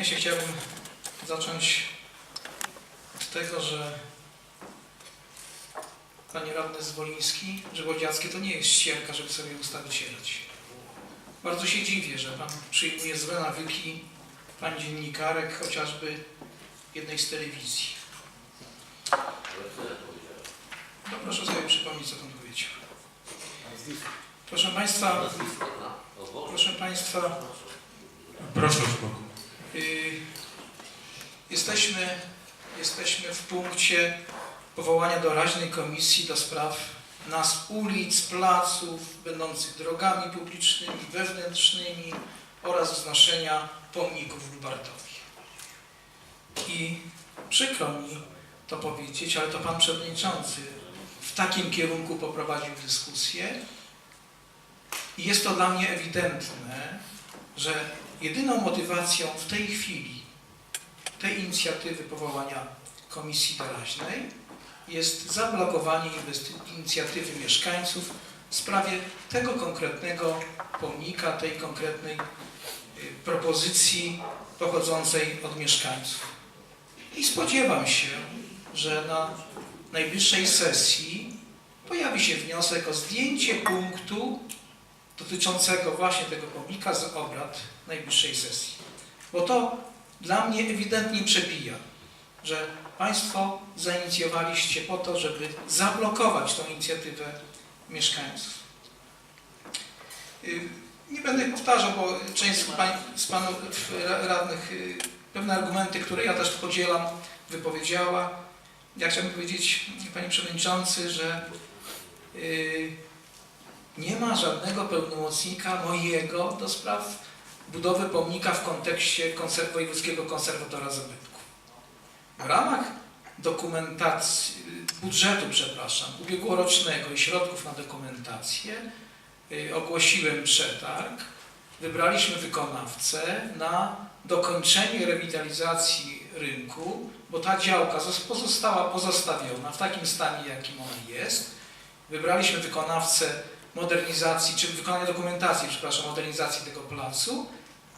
myślie chciałbym zacząć od tego, że Panie Radny Zwoliński, że Łodziackie to nie jest ścierka, żeby sobie usta wycierać. Bardzo się dziwię, że Pan przyjmuje złe nawyki Pan dziennikarek, chociażby jednej z telewizji. No proszę sobie przypomnieć, co Pan powiedział. Proszę Państwa, proszę Państwa, Proszę o spokój. Y, jesteśmy, jesteśmy w punkcie powołania doraźnej komisji do spraw nazw ulic, placów, będących drogami publicznymi, wewnętrznymi oraz wznoszenia pomników Lubartowi. I przykro mi to powiedzieć, ale to Pan Przewodniczący w takim kierunku poprowadził dyskusję i jest to dla mnie ewidentne, że jedyną motywacją w tej chwili tej inicjatywy powołania komisji doraźnej jest zablokowanie inicjatywy mieszkańców w sprawie tego konkretnego pomnika, tej konkretnej y, propozycji pochodzącej od mieszkańców. I spodziewam się, że na najbliższej sesji pojawi się wniosek o zdjęcie punktu dotyczącego właśnie tego pomnika z obrad najbliższej sesji. Bo to dla mnie ewidentnie przebija, że Państwo zainicjowaliście po to, żeby zablokować tą inicjatywę mieszkańców. Y, Nie będę powtarzał, bo część z, z Panów ra- radnych y, pewne argumenty, które ja też podzielam, wypowiedziała. Ja chciałbym powiedzieć, Panie Przewodniczący, że y, nie ma żadnego pełnomocnika mojego do spraw budowy pomnika w kontekście konser- Wojewódzkiego Konserwatora Zabytków. W ramach dokumentacji, budżetu, przepraszam, ubiegłorocznego i środków na dokumentację y, ogłosiłem przetarg, wybraliśmy wykonawcę na dokończenie rewitalizacji rynku, bo ta działka zos- pozostała pozostawiona w takim stanie, jakim ona jest. Wybraliśmy wykonawcę modernizacji, czy wykonania dokumentacji, przepraszam, modernizacji tego placu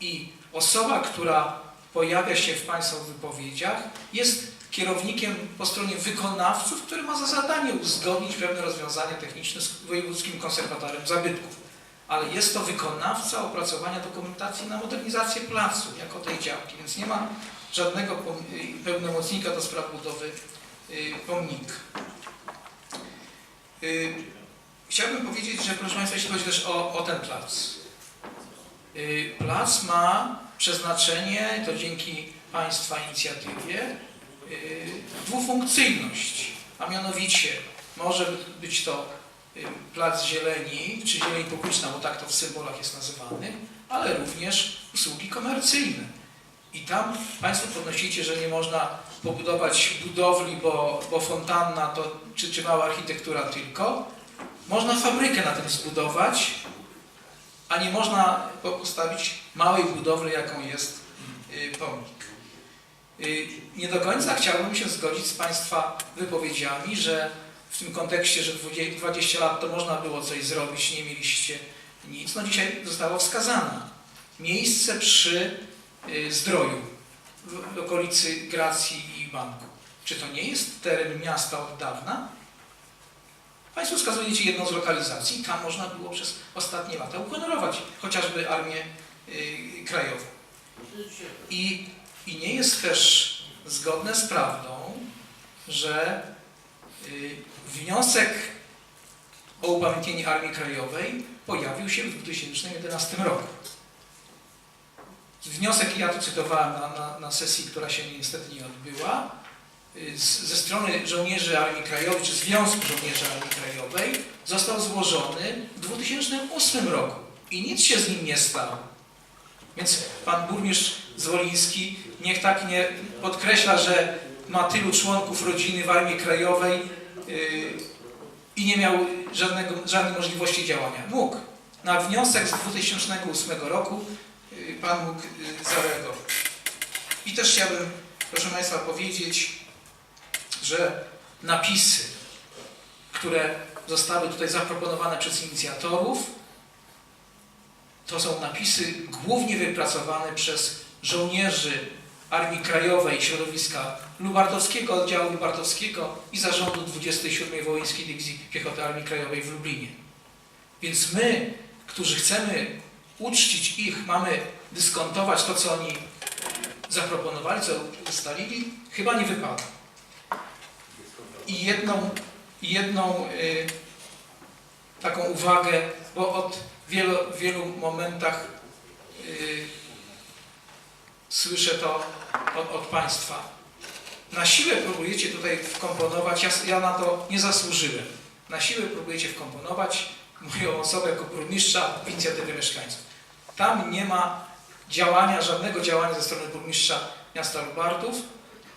i osoba, która pojawia się w Państwa wypowiedziach, jest kierownikiem po stronie wykonawców, który ma za zadanie uzgodnić pewne rozwiązania techniczne z Wojewódzkim Konserwatorem Zabytków. Ale jest to wykonawca opracowania dokumentacji na modernizację placu, jako tej działki, więc nie ma żadnego y, pełnomocnika do spraw budowy y, pomnika. Chciałbym powiedzieć, że proszę Państwa, jeśli chodzi też o, o ten plac. Y, Plac ma przeznaczenie, to dzięki Państwa inicjatywie, y, dwufunkcyjność, a mianowicie może być to y, plac zieleni, czy zieleń publiczna, bo tak to w symbolach jest nazywany, ale również usługi komercyjne. I tam Państwo podnosicie, że nie można pobudować budowli, bo, bo fontanna to, czy, czy mała architektura tylko, można fabrykę na tym zbudować, a nie można po- postawić małej budowli, jaką jest y, pomnik. Y, Nie do końca chciałbym się zgodzić z Państwa wypowiedziami, że w tym kontekście, że 20 20 lat to można było coś zrobić, nie mieliście nic. No dzisiaj zostało wskazane. Miejsce przy y, zdroju w okolicy Gracji i Banku. Czy to nie jest teren miasta od dawna? Państwo wskazujecie jedną z lokalizacji, tam można było przez ostatnie lata uhonorować chociażby Armię y, Krajową. I, I nie jest też zgodne z prawdą, że y, wniosek o upamiętnienie Armii Krajowej pojawił się w 2011 roku. Wniosek, ja to cytowałem na, na, na sesji, która się niestety nie odbyła, z, ze strony żołnierzy Armii Krajowej, czy Związku Żołnierzy Armii Krajowej, został złożony w 2008 roku i nic się z nim nie stało. Więc pan burmistrz Zwoliński niech tak nie podkreśla, że ma tylu członków rodziny w Armii Krajowej yy, i nie miał żadnego, żadnej możliwości działania. Mógł. Na wniosek z 2008 roku yy, pan mógł yy, zareagować. I też chciałbym, proszę Państwa, powiedzieć, że napisy, które zostały tutaj zaproponowane przez inicjatorów, to są napisy głównie wypracowane przez żołnierzy Armii Krajowej środowiska Lubartowskiego, oddziału Lubartowskiego i zarządu 27 Wołyńskiej Dywizji Piechoty Armii Krajowej w Lublinie. Więc my, którzy chcemy uczcić ich, mamy dyskontować to, co oni zaproponowali, co ustalili, chyba nie wypada. I jedną, i jedną y, taką uwagę, bo od wielu, wielu momentach y, słyszę to od, od Państwa. Na siłę próbujecie tutaj wkomponować, ja, ja na to nie zasłużyłem. Na siłę próbujecie wkomponować moją osobę jako burmistrza w inicjatywę mieszkańców. Tam nie ma działania, żadnego działania ze strony burmistrza miasta Lubartów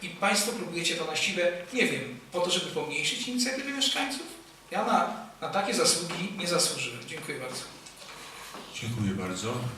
i Państwo próbujecie to na siłę, nie wiem, po to, żeby pomniejszyć inicjatywę mieszkańców? Ja na, na takie zasługi nie zasłużyłem. Dziękuję bardzo. Dziękuję bardzo.